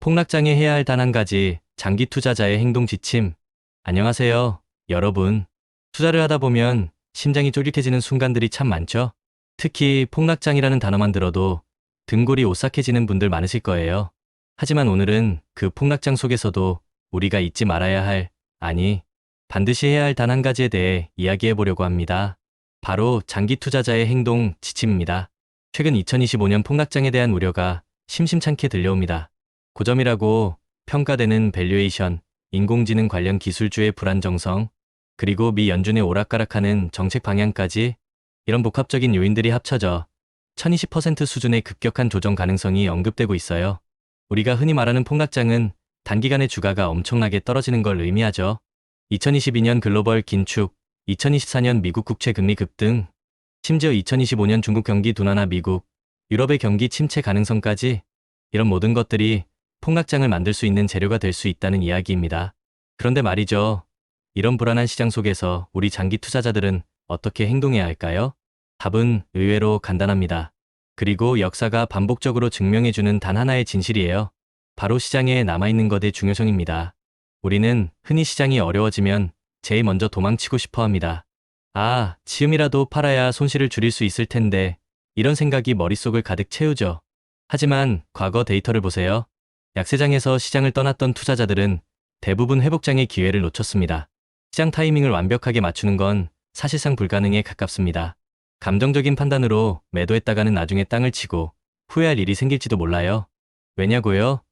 폭락장에 해야 할 단 한 가지 장기 투자자의 행동 지침. 안녕하세요, 여러분. 투자를 하다 보면 심장이 쫄깃해지는 순간들이 참 많죠? 특히 폭락장이라는 단어만 들어도 등골이 오싹해지는 분들 많으실 거예요. 하지만 오늘은 그 폭락장 속에서도 우리가 잊지 말아야 할, 아니, 반드시 해야 할 단 한 가지에 대해 이야기해 보려고 합니다. 바로 장기 투자자의 행동 지침입니다. 최근 2025년 폭락장에 대한 우려가 심심찮게 들려옵니다. 고점이라고 평가되는 밸류에이션, 인공지능 관련 기술주의 불안정성, 그리고 미 연준의 오락가락하는 정책 방향까지 이런 복합적인 요인들이 합쳐져 1020% 수준의 급격한 조정 가능성이 언급되고 있어요. 우리가 흔히 말하는 폭락장은 단기간에 주가가 엄청나게 떨어지는 걸 의미하죠. 2022년 글로벌 긴축, 2024년 미국 국채 금리 급등, 심지어 2025년 중국 경기 둔화나 미국, 유럽의 경기 침체 가능성까지 이런 모든 것들이 폭락장을 만들 수 있는 재료가 될 수 있다는 이야기입니다. 그런데 말이죠. 이런 불안한 시장 속에서 우리 장기 투자자들은 어떻게 행동해야 할까요? 답은 의외로 간단합니다. 그리고 역사가 반복적으로 증명해주는 단 하나의 진실이에요. 바로 시장에 남아있는 것의 중요성입니다. 우리는 흔히 시장이 어려워지면 제일 먼저 도망치고 싶어 합니다. 아, 지금이라도 팔아야 손실을 줄일 수 있을 텐데, 이런 생각이 머릿속을 가득 채우죠. 하지만 과거 데이터를 보세요. 약세장에서 시장을 떠났던 투자자들은 대부분 회복장의 기회를 놓쳤습니다. 시장 타이밍을 완벽하게 맞추는 건 사실상 불가능에 가깝습니다. 감정적인 판단으로 매도했다가는 나중에 땅을 치고 후회할 일이 생길지도 몰라요. 왜냐고요?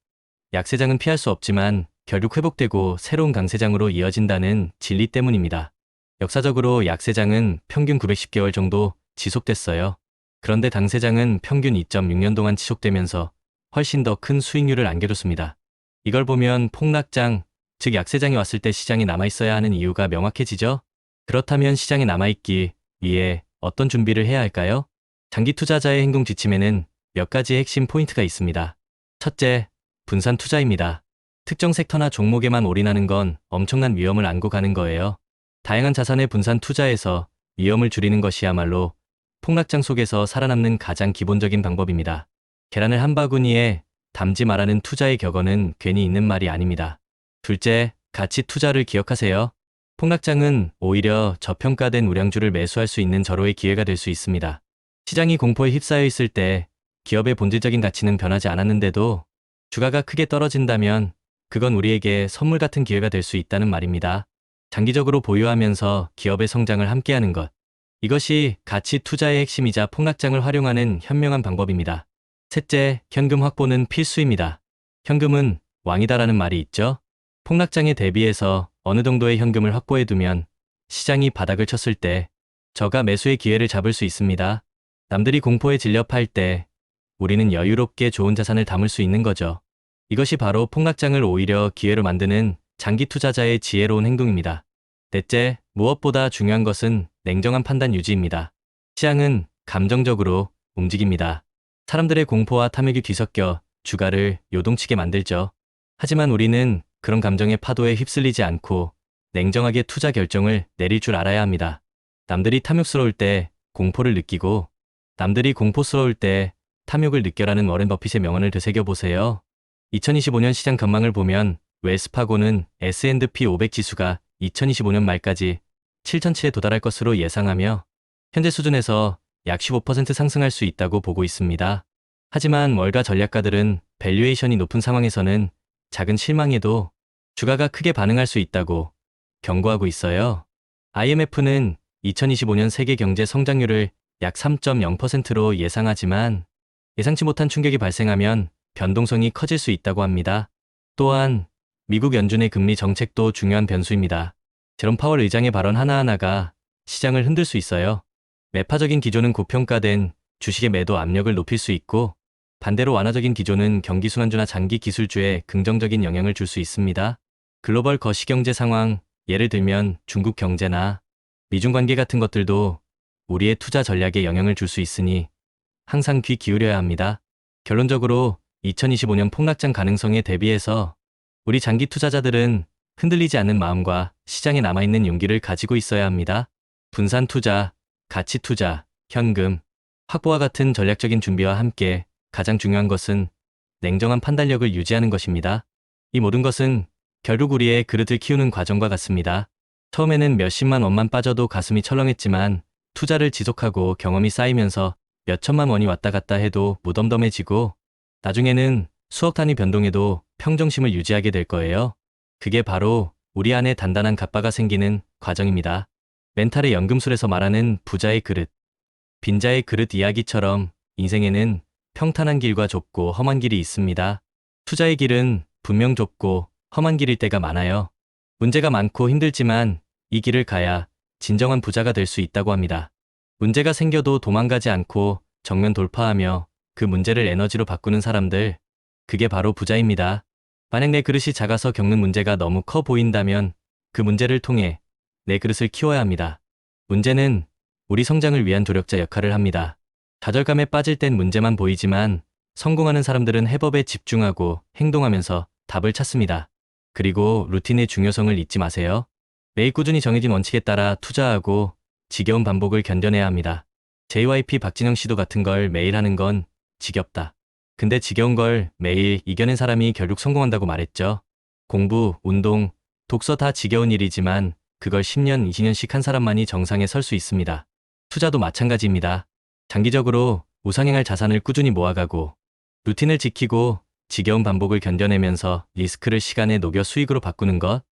약세장은 피할 수 없지만 결국 회복되고 새로운 강세장으로 이어진다는 진리 때문입니다. 역사적으로 약세장은 평균 910개월 정도 지속됐어요. 그런데 당세장은 평균 2.6년 동안 지속되면서 훨씬 더 큰 수익률을 안겨줬습니다. 이걸 보면 폭락장, 즉 약세장이 왔을 때 시장이 남아있어야 하는 이유가 명확해지죠? 그렇다면 시장에 남아있기 위해 어떤 준비를 해야 할까요? 장기 투자자의 행동 지침에는 몇 가지의 핵심 포인트가 있습니다. 첫째, 분산 투자입니다. 특정 섹터나 종목에만 올인하는 건 엄청난 위험을 안고 가는 거예요. 다양한 자산의 분산 투자에서 위험을 줄이는 것이야말로 폭락장 속에서 살아남는 가장 기본적인 방법입니다. 계란을 한 바구니에 담지 말라는 투자의 격언은 괜히 있는 말이 아닙니다. 둘째, 가치 투자를 기억하세요. 폭락장은 오히려 저평가된 우량주를 매수할 수 있는 절호의 기회가 될 수 있습니다. 시장이 공포에 휩싸여 있을 때 기업의 본질적인 가치는 변하지 않았는데도 주가가 크게 떨어진다면 그건 우리에게 선물 같은 기회가 될 수 있다는 말입니다. 장기적으로 보유하면서 기업의 성장을 함께하는 것. 이것이 가치 투자의 핵심이자 폭락장을 활용하는 현명한 방법입니다. 셋째, 현금 확보는 필수입니다. 현금은 왕이다라는 말이 있죠. 폭락장에 대비해서 어느 정도의 현금을 확보해두면 시장이 바닥을 쳤을 때 저가 매수의 기회를 잡을 수 있습니다. 남들이 공포에 질려 팔 때 우리는 여유롭게 좋은 자산을 담을 수 있는 거죠. 이것이 바로 폭락장을 오히려 기회로 만드는 장기 투자자의 지혜로운 행동입니다. 넷째, 무엇보다 중요한 것은 냉정한 판단 유지입니다. 시장은 감정적으로 움직입니다. 사람들의 공포와 탐욕이 뒤섞여 주가를 요동치게 만들죠. 하지만 우리는 그런 감정의 파도에 휩쓸리지 않고 냉정하게 투자 결정을 내릴 줄 알아야 합니다. 남들이 탐욕스러울 때 공포를 느끼고 남들이 공포스러울 때 탐욕을 느껴라는 워렌 버핏의 명언을 되새겨 보세요. 2025년 시장 전망을 보면 웰스파고는 S&P 500 지수가 2025년 말까지 7천치에 도달할 것으로 예상하며 현재 수준에서 약 15% 상승할 수 있다고 보고 있습니다. 하지만 월가 전략가들은 밸류에이션이 높은 상황에서는 작은 실망에도 주가가 크게 반응할 수 있다고 경고하고 있어요. IMF는 2025년 세계 경제 성장률을 약 3.0%로 예상하지만 예상치 못한 충격이 발생하면 변동성이 커질 수 있다고 합니다. 또한 미국 연준의 금리 정책도 중요한 변수입니다. 제롬 파월 의장의 발언 하나하나가 시장을 흔들 수 있어요. 매파적인 기조는 고평가된 주식의 매도 압력을 높일 수 있고 반대로 완화적인 기조는 경기 순환주나 장기 기술주에 긍정적인 영향을 줄 수 있습니다. 글로벌 거시경제 상황, 예를 들면 중국 경제나 미중 관계 같은 것들도 우리의 투자 전략에 영향을 줄 수 있으니 항상 귀 기울여야 합니다. 결론적으로 2025년 폭락장 가능성에 대비해서 우리 장기 투자자들은 흔들리지 않는 마음과 시장에 남아있는 용기를 가지고 있어야 합니다. 분산 투자, 가치 투자, 현금, 확보와 같은 전략적인 준비와 함께 가장 중요한 것은 냉정한 판단력을 유지하는 것입니다. 이 모든 것은 결국 우리의 그릇을 키우는 과정과 같습니다. 처음에는 몇십만 원만 빠져도 가슴이 철렁했지만 투자를 지속하고 경험이 쌓이면서 몇천만 원이 왔다 갔다 해도 무덤덤해지고 나중에는 수억 단위 변동에도 평정심을 유지하게 될 거예요. 그게 바로 우리 안에 단단한 갑바가 생기는 과정입니다. 멘탈의 연금술에서 말하는 부자의 그릇, 빈자의 그릇 이야기처럼 인생에는 평탄한 길과 좁고 험한 길이 있습니다. 투자의 길은 분명 좁고 험한 길일 때가 많아요. 문제가 많고 힘들지만 이 길을 가야 진정한 부자가 될 수 있다고 합니다. 문제가 생겨도 도망가지 않고 정면 돌파하며 그 문제를 에너지로 바꾸는 사람들, 그게 바로 부자입니다. 만약 내 그릇이 작아서 겪는 문제가 너무 커 보인다면 그 문제를 통해 내 그릇을 키워야 합니다. 문제는 우리 성장을 위한 조력자 역할을 합니다. 좌절감에 빠질 땐 문제만 보이지만 성공하는 사람들은 해법에 집중하고 행동하면서 답을 찾습니다. 그리고 루틴의 중요성을 잊지 마세요. 매일 꾸준히 정해진 원칙에 따라 투자하고 지겨운 반복을 견뎌내야 합니다. JYP 박진영 씨도 같은 걸 매일 하는 건 지겹다. 근데 지겨운 걸 매일 이겨낸 사람이 결국 성공한다고 말했죠. 공부, 운동, 독서 다 지겨운 일이지만 그걸 10년, 20년씩 한 사람만이 정상에 설 수 있습니다. 투자도 마찬가지입니다. 장기적으로 우상향할 자산을 꾸준히 모아가고 루틴을 지키고 지겨운 반복을 견뎌내면서 리스크를 시간에 녹여 수익으로 바꾸는 것.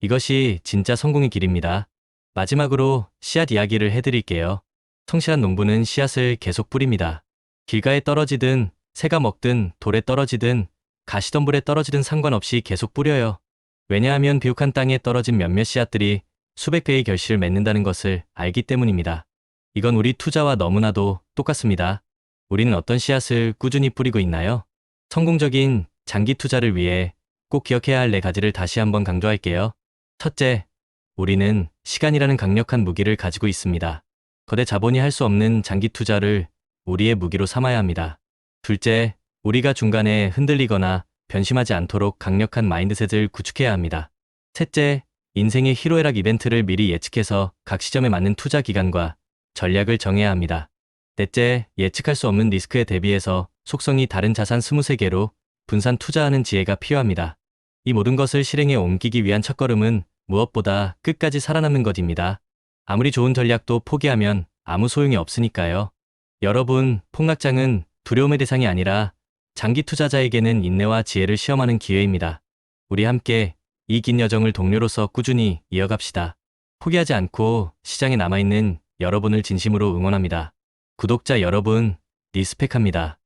이것이 진짜 성공의 길입니다. 마지막으로 씨앗 이야기를 해드릴게요. 성실한 농부는 씨앗을 계속 뿌립니다. 길가에 떨어지든 새가 먹든 돌에 떨어지든 가시덤불에 떨어지든 상관없이 계속 뿌려요. 왜냐하면 비옥한 땅에 떨어진 몇몇 씨앗들이 수백 배의 결실을 맺는다는 것을 알기 때문입니다. 이건 우리 투자와 너무나도 똑같습니다. 우리는 어떤 씨앗을 꾸준히 뿌리고 있나요? 성공적인 장기 투자를 위해 꼭 기억해야 할 네 가지를 다시 한번 강조할게요. 첫째, 우리는 시간이라는 강력한 무기를 가지고 있습니다. 거대 자본이 할 수 없는 장기 투자를 우리의 무기로 삼아야 합니다. 둘째, 우리가 중간에 흔들리거나 변심하지 않도록 강력한 마인드셋을 구축해야 합니다. 셋째, 인생의 희로애락 이벤트를 미리 예측해서 각 시점에 맞는 투자 기간과 전략을 정해야 합니다. 넷째, 예측할 수 없는 리스크에 대비해서 속성이 다른 자산 23개로 분산 투자하는 지혜가 필요합니다. 이 모든 것을 실행에 옮기기 위한 첫걸음은 무엇보다 끝까지 살아남는 것입니다. 아무리 좋은 전략도 포기하면 아무 소용이 없으니까요. 여러분, 폭락장은 두려움의 대상이 아니라 장기 투자자에게는 인내와 지혜를 시험하는 기회입니다. 우리 함께 이 긴 여정을 동료로서 꾸준히 이어갑시다. 포기하지 않고 시장에 남아있는 여러분을 진심으로 응원합니다. 구독자 여러분, 리스펙합니다.